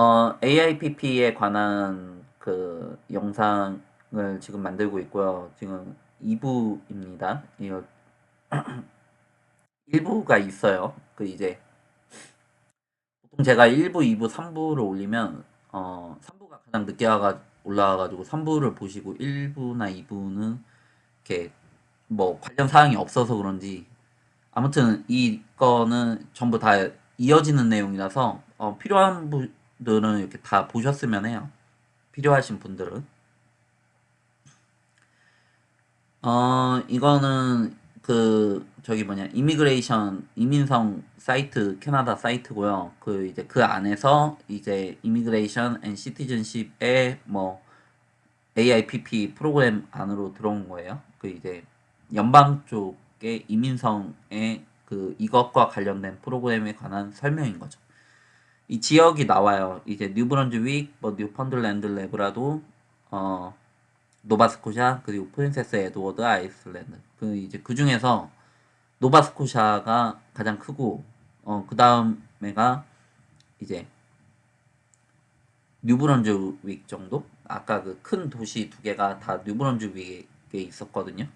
어, AIPP에 관한 그 영상을 지금 만들고 있고요. 지금 2부입니다. 이거 1부가 있어요. 그 이제 보통 제가 1부, 2부, 3부를 올리면 어, 3부가 가장 늦게 와가 올라와가지고 3부를 보시고 1부나 2부는 이렇게 뭐 관련 사항이 없어서 그런지 아무튼 이거는 전부 다 이어지는 내용이라서 어, 필요한 분들은 이렇게 다 보셨으면 해요. 필요하신 분들은. 어, 이거는 그 저기 뭐냐 이미그레이션 이민성 사이트 캐나다 사이트고요. 그 이제 그 안에서 이제 이미그레이션 앤 시티즌십의 뭐 AIPP 프로그램 안으로 들어온 거예요. 그 이제 연방 쪽의 이민성의 그 이것과 관련된 프로그램에 관한 설명인 거죠. 이 지역이 나와요. 이제 뉴브런즈윅, 뭐 뉴펀들랜드 레브라도, 어 노바스코샤 그리고 프린세스 에드워드 아이슬랜드. 그 이제 그 중에서 노바스코샤가 가장 크고 어 그 다음에가 이제 뉴브런즈윅 정도? 아까 그 큰 도시 두 개가 다 뉴브런즈윅에 있었거든요.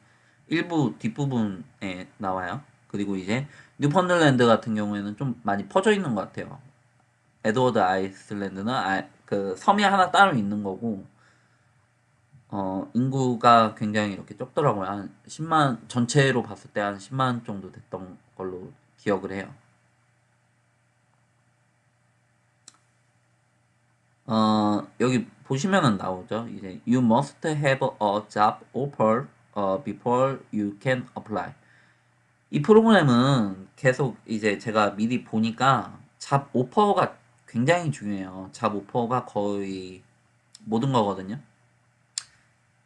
일부 뒷부분에 나와요. 그리고 이제 뉴펀들랜드 같은 경우에는 좀 많이 퍼져 있는 것 같아요. 에드워드 아이슬랜드는 아, 그 섬이 하나 따로 있는 거고 어, 인구가 굉장히 이렇게 적더라고요. 한 10만 전체로 봤을 때 한 10만 정도 됐던 걸로 기억을 해요. 어, 여기 보시면은 나오죠. 이제 you must have a job offer uh, before you can apply. 이 프로그램은 계속 이제 제가 미리 보니까 잡 오퍼가 굉장히 중요해요. 잡 오퍼가 거의 모든 거거든요.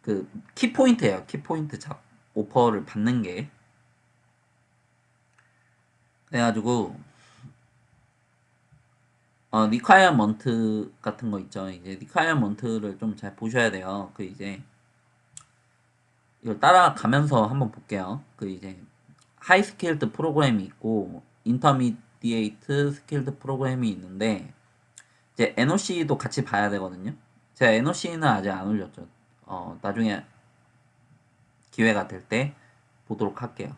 그 키포인트예요. 키포인트 잡 오퍼를 받는 게. 그래가지고 어, 리콰이어먼트 같은 거 있죠. 이제 리콰이어먼트를 좀 잘 보셔야 돼요. 그 이제 이걸 따라가면서 한번 볼게요. 그 이제 하이 스킬드 프로그램이 있고 인터미디에이트 스킬드 프로그램이 있는데 이제 NOC도 같이 봐야 되거든요. 제가 NOC는 아직 안 올렸죠. 어, 나중에 기회가 될 때 보도록 할게요.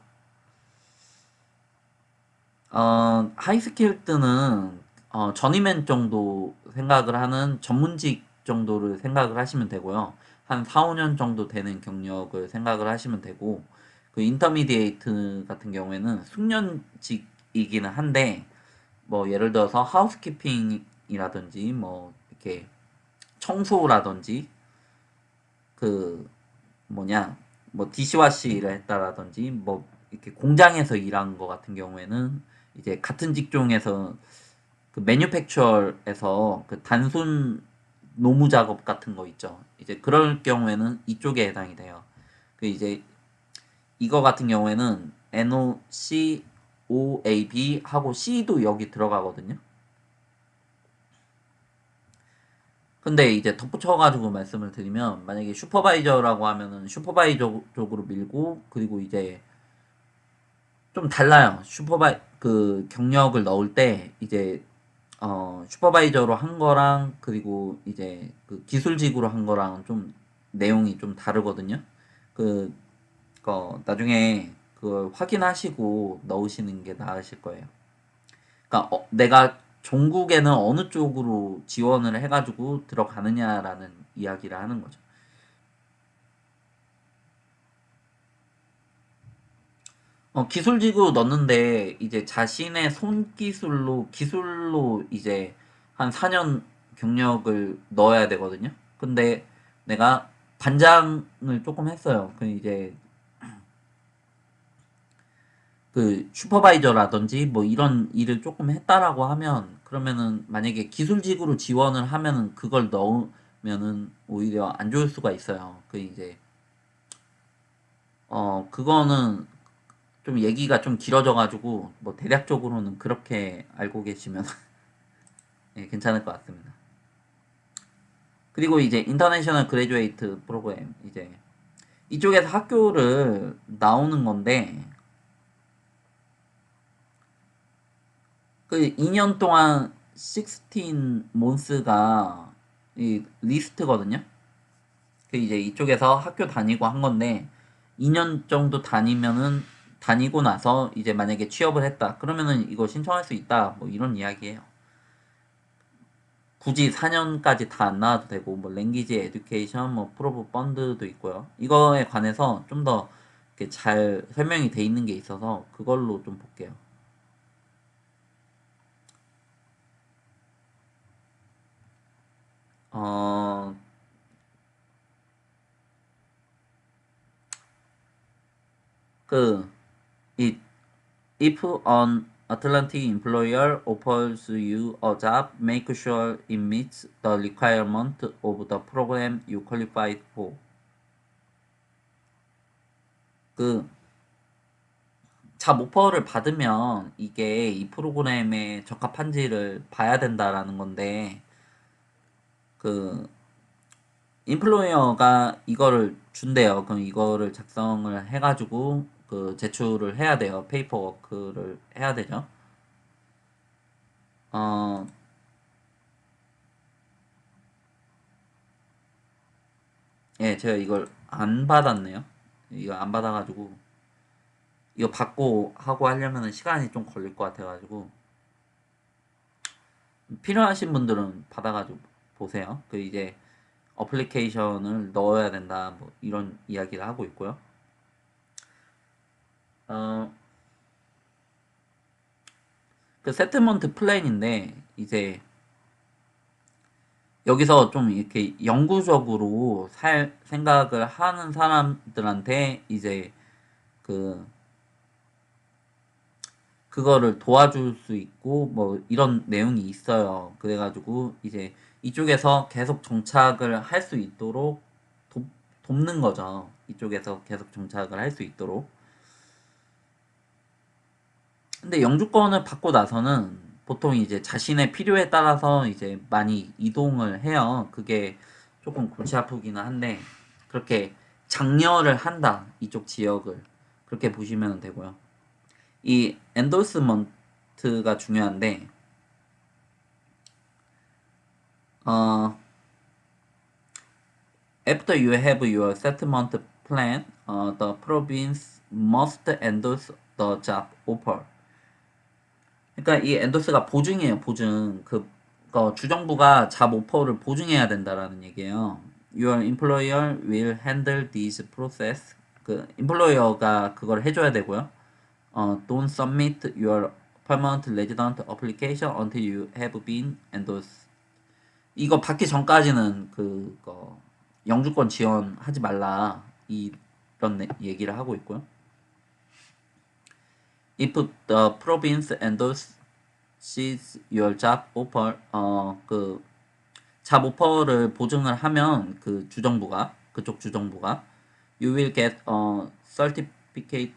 어, 하이스킬드는 어, 전이맨 정도 생각을 하는 전문직 정도를 생각을 하시면 되고요. 한 4, 5년 정도 되는 경력을 생각을 하시면 되고 그 인터미디에이트 같은 경우에는 숙련직이기는 한데 뭐 예를 들어서 하우스키핑 이라든지 뭐 이렇게 청소라든지 그 뭐냐 뭐 디시와시 일을 했다라든지 뭐 이렇게 공장에서 일한 거 같은 경우에는 이제 같은 직종에서 그 매뉴팩처에서 그 단순 노무 작업 같은 거 있죠. 이제 그럴 경우에는 이쪽에 해당이 돼요. 그 이제 이거 같은 경우에는 NOC OAB 하고 C도 여기 들어가거든요. 근데 이제 덧붙여가지고 말씀을 드리면 만약에 슈퍼바이저라고 하면은 슈퍼바이저 쪽으로 밀고 그리고 이제 좀 달라요. 슈퍼바이 그 경력을 넣을 때 이제 어 슈퍼바이저로 한 거랑 그리고 이제 그 기술직으로 한 거랑 좀 내용이 좀 다르거든요. 그 어, 나중에 그걸 확인하시고 넣으시는 게 나으실 거예요. 그러니까 어, 내가 종국에는 어느 쪽으로 지원을 해가지고 들어가느냐라는 이야기를 하는 거죠. 어, 기술직으로 넣는데 이제 자신의 손기술로 기술로 이제 한 4년 경력을 넣어야 되거든요. 근데 내가 반장을 조금 했어요. 그 이제 그 슈퍼바이저라든지 뭐 이런 일을 조금 했다라고 하면 그러면은 만약에 기술직으로 지원을 하면은 그걸 넣으면은 오히려 안 좋을 수가 있어요. 그 이제 어 그거는 좀 얘기가 좀 길어져 가지고 뭐 대략적으로는 그렇게 알고 계시면 네, 괜찮을 것 같습니다. 그리고 이제 인터내셔널 그레듀에이트 프로그램 이제 이쪽에서 학교를 나오는 건데 그 2년 동안 16 몬스가 이 리스트거든요. 그 이제 이쪽에서 학교 다니고 한 건데 2년 정도 다니면은 다니고 나서 이제 만약에 취업을 했다. 그러면은 이거 신청할 수 있다. 뭐 이런 이야기예요. 굳이 4년까지 다 안 나와도 되고 뭐 랭귀지 에듀케이션 뭐 프로브 펀드도 있고요. 이거에 관해서 좀 더 잘 설명이 돼 있는 게 있어서 그걸로 좀 볼게요. 어 그, 이, if an Atlantic employer offers you a job, make sure it meets the requirement of the program you qualified for. 그, 잡 오퍼를 받으면 이게 이 프로그램에 적합한지를 봐야 된다라는 건데, 그, 인플루어가 이거를 준대요. 그럼 이거를 작성을 해가지고 그 제출을 해야 돼요. 페이퍼워크를 해야 되죠. 어, 예, 제가 이걸 안 받았네요. 이거 안 받아가지고 이거 받고 하고 하려면 시간이 좀 걸릴 것 같아가지고 필요하신 분들은 받아가지고 보세요. 그 이제 어플리케이션을 넣어야 된다 뭐 이런 이야기를 하고 있고요. 어, 그 세트먼트 플랜인데 이제 여기서 좀 이렇게 영구적으로 살 생각을 하는 사람들한테 이제 그 그거를 도와줄 수 있고 뭐 이런 내용이 있어요. 그래가지고 이제 이쪽에서 계속 정착을 할 수 있도록 돕, 돕는 거죠. 이쪽에서 계속 정착을 할 수 있도록. 근데 영주권을 받고 나서는 보통 이제 자신의 필요에 따라서 이제 많이 이동을 해요. 그게 조금 골치 아프기는 한데 그렇게 장려를 한다 이쪽 지역을 그렇게 보시면 되고요. 이 엔도스먼트가 중요한데 어 after you have your settlement plan, uh, the province must endorse the job offer. 그러니까 이 엔도스가 보증이에요, 보증. 그, 그 주정부가 잡 오퍼를 보증해야 된다라는 얘기예요. Your employer will handle this process. 그 employer가 그걸 해줘야 되고요. 어, don't submit your permanent resident application until you have been endorsed. 이거 받기 전까지는 그거 영주권 지원하지 말라 이런 얘기를 하고 있고요. if the province endorses your job offer 어그 잡 오퍼를 보증을 하면 그 주정부가 그쪽 주정부가 you will get a certificate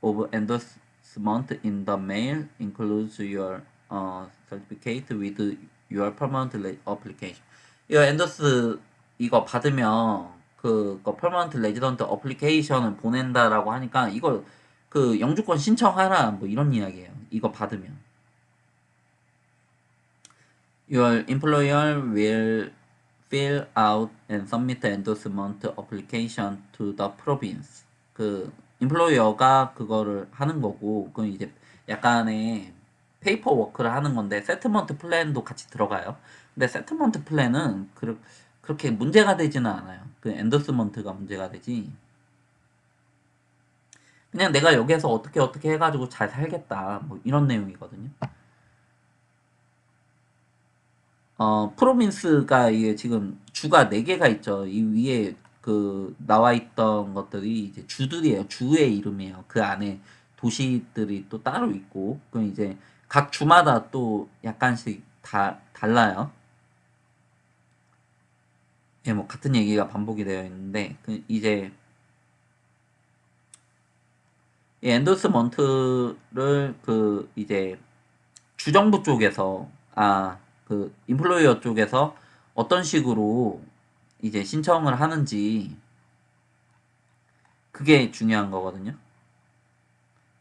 of endorsement in the mail includes your uh, certificate with your permanent application. 이거 엔더스 이거 받으면 그거 permanent resident application을 보낸다라고 하니까 이거 그 영주권 신청하라 뭐 이런 이야기예요. 이거 받으면 Your employer will fill out and submit endorsement application to the province. 그 employer가 그거를 하는 거고 그건 이제 약간의 페이퍼 워크를 하는 건데 세트먼트 플랜도 같이 들어가요. 근데 세트먼트 플랜은 그, 그렇게 문제가 되지는 않아요. 그 엔더스먼트가 문제가 되지. 그냥 내가 여기에서 어떻게 어떻게 해가지고 잘 살겠다 뭐 이런 내용이거든요. 어 프로빈스가 이게 지금 주가 4개가 있죠. 이 위에 그 나와 있던 것들이 이제 주들이에요. 주의 이름이에요. 그 안에 도시들이 또 따로 있고 그럼 이제 각 주마다 또 약간씩 다 달라요. 예, 뭐 같은 얘기가 반복이 되어 있는데 그 이제 이 엔도스먼트를 그 이제 주정부 쪽에서 아 그 인플로이어 쪽에서 어떤 식으로 이제 신청을 하는지 그게 중요한 거거든요.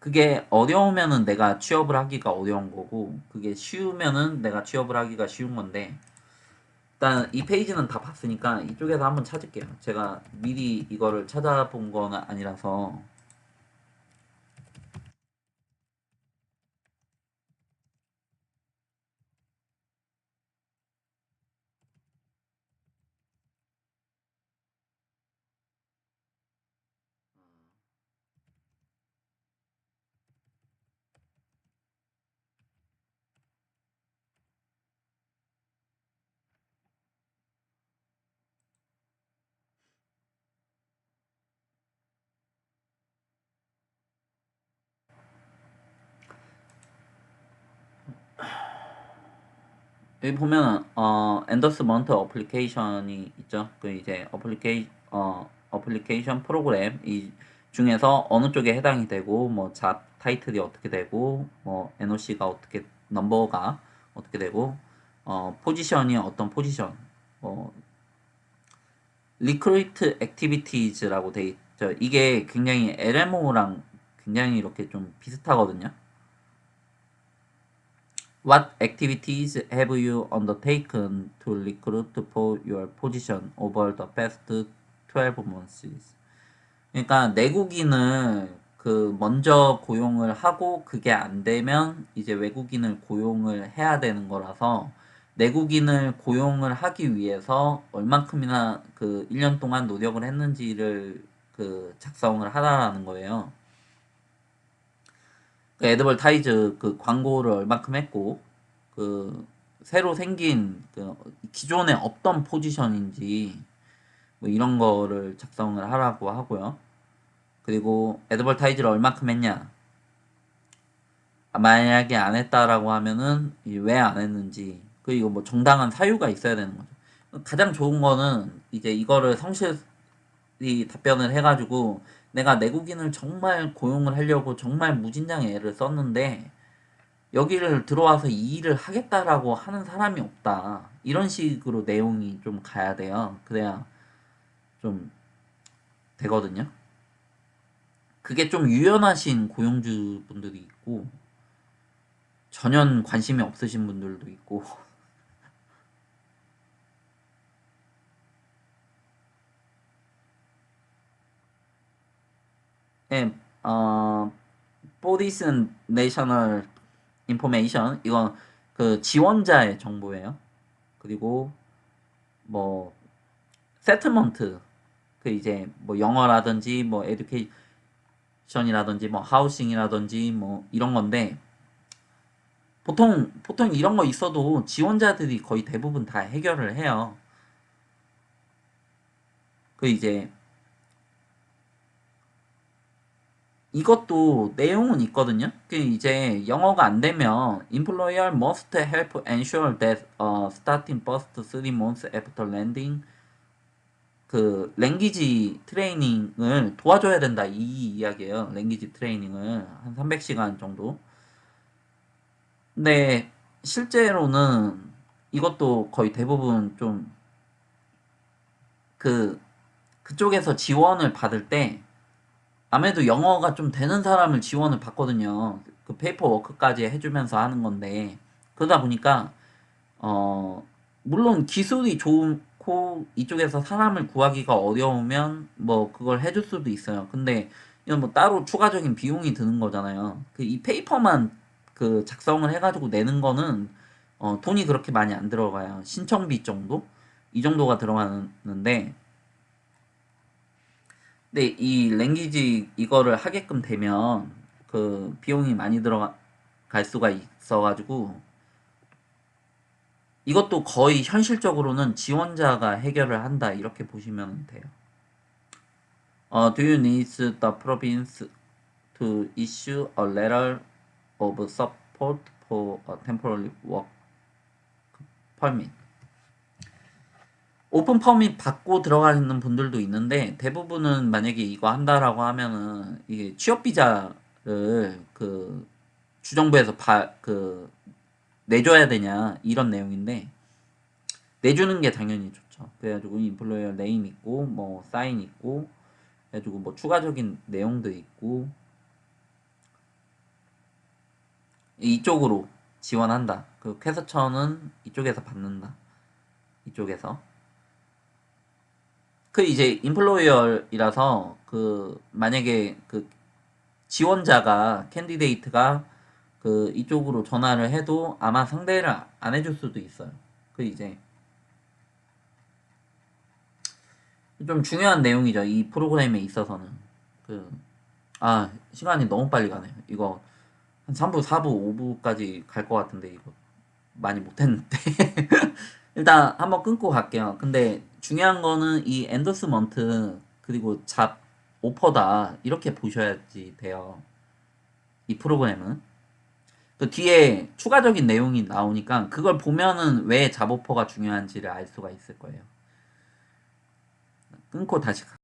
그게 어려우면은 내가 취업을 하기가 어려운 거고 그게 쉬우면은 내가 취업을 하기가 쉬운 건데 일단 이 페이지는 다 봤으니까 이쪽에서 한번 찾을게요. 제가 미리 이거를 찾아본 건 아니라서 여기 보면 어 앤더스먼트 어플리케이션이 있죠. 그 이제 어플리케이 어 어플리케이션 프로그램 이 중에서 어느 쪽에 해당이 되고 뭐 잡 타이틀이 어떻게 되고 뭐 NOC가 어떻게 넘버가 어떻게 되고 어 포지션이 어떤 포지션 뭐 리크루이트 액티비티즈라고 돼 있죠. 이게 굉장히 LMO랑 굉장히 이렇게 좀 비슷하거든요. What activities have you undertaken to recruit for your position over the past 12 months? 그러니까 내국인을 그 먼저 고용을 하고 그게 안 되면 이제 외국인을 고용을 해야 되는 거라서 내국인을 고용을 하기 위해서 얼만큼이나 그 1년 동안 노력을 했는지를 그 작성을 하라는 거예요. 그 애드벌타이즈 그 광고를 얼만큼 했고 그 새로 생긴 그 기존에 없던 포지션인지 뭐 이런 거를 작성을 하라고 하고요. 그리고 애드벌타이즈를 얼만큼 했냐 만약에 안 했다라고 하면은 왜 안 했는지 그리고 뭐 정당한 사유가 있어야 되는 거죠. 가장 좋은 거는 이제 이거를 성실히 답변을 해가지고 내가 내국인을 정말 고용을 하려고 정말 무진장의 애를 썼는데 여기를 들어와서 이 일을 하겠다라고 하는 사람이 없다. 이런 식으로 내용이 좀 가야 돼요. 그래야 좀 되거든요. 그게 좀 유연하신 고용주 분들이 있고 전혀 관심이 없으신 분들도 있고 네, 어, 보디슨 내셔널 인포메이션 이건 그 지원자의 정보예요. 그리고 뭐 세트먼트 그 이제 뭐 영어라든지 뭐 에듀케이션이라든지 뭐 하우싱이라든지 뭐 이런 건데 보통 보통 이런 거 있어도 지원자들이 거의 대부분 다 해결을 해요. 그 이제 이것도 내용은 있거든요. 그 이제 영어가 안 되면 employer must help ensure that uh, starting first three months after landing 그 랭귀지 트레이닝을 도와줘야 된다 이 이야기예요. 랭귀지 트레이닝을 한 300시간 정도. 근데 실제로는 이것도 거의 대부분 좀 그 그쪽에서 지원을 받을 때 아무래도 영어가 좀 되는 사람을 지원을 받거든요. 그 페이퍼 워크까지 해주면서 하는 건데 그러다 보니까 어 물론 기술이 좋고 이쪽에서 사람을 구하기가 어려우면 뭐 그걸 해줄 수도 있어요. 근데 이건 뭐 따로 추가적인 비용이 드는 거잖아요. 그 이 페이퍼만 그 작성을 해가지고 내는 거는 어 돈이 그렇게 많이 안 들어가요. 신청비 정도 이 정도가 들어가는데 근데 이 랭귀지 이거를 하게끔 되면 그 비용이 많이 들어갈 수가 있어가지고 이것도 거의 현실적으로는 지원자가 해결을 한다 이렇게 보시면 돼요. 어, do you need the province to issue a letter of support for a temporary work permit? 오픈 퍼밋 받고 들어가는 분들도 있는데 대부분은 만약에 이거 한다라고 하면은 이게 취업 비자를 그 주정부에서 바, 그 내줘야 되냐 이런 내용인데 내주는 게 당연히 좋죠. 그래가지고 인플로이어 네임 있고 뭐 사인 있고 그래가지고 뭐 추가적인 내용도 있고 이쪽으로 지원한다. 그 퀘스천은 이쪽에서 받는다. 이쪽에서. 그 이제 인플로이어이라서 그 만약에 그 지원자가 캔디데이트가 그 이쪽으로 전화를 해도 아마 상대를 안 해줄 수도 있어요. 그 이제 좀 중요한 내용이죠. 이 프로그램에 있어서는 그 아 시간이 너무 빨리 가네요. 이거 한 3부, 4부, 5부까지 갈 것 같은데 이거 많이 못했는데 일단 한번 끊고 갈게요. 근데 중요한 거는 이 엔더스먼트 그리고 잡 오퍼다 이렇게 보셔야지 돼요. 이 프로그램은 그 뒤에 추가적인 내용이 나오니까 그걸 보면은 왜 잡오퍼가 중요한지를 알 수가 있을 거예요. 끊고 다시 가.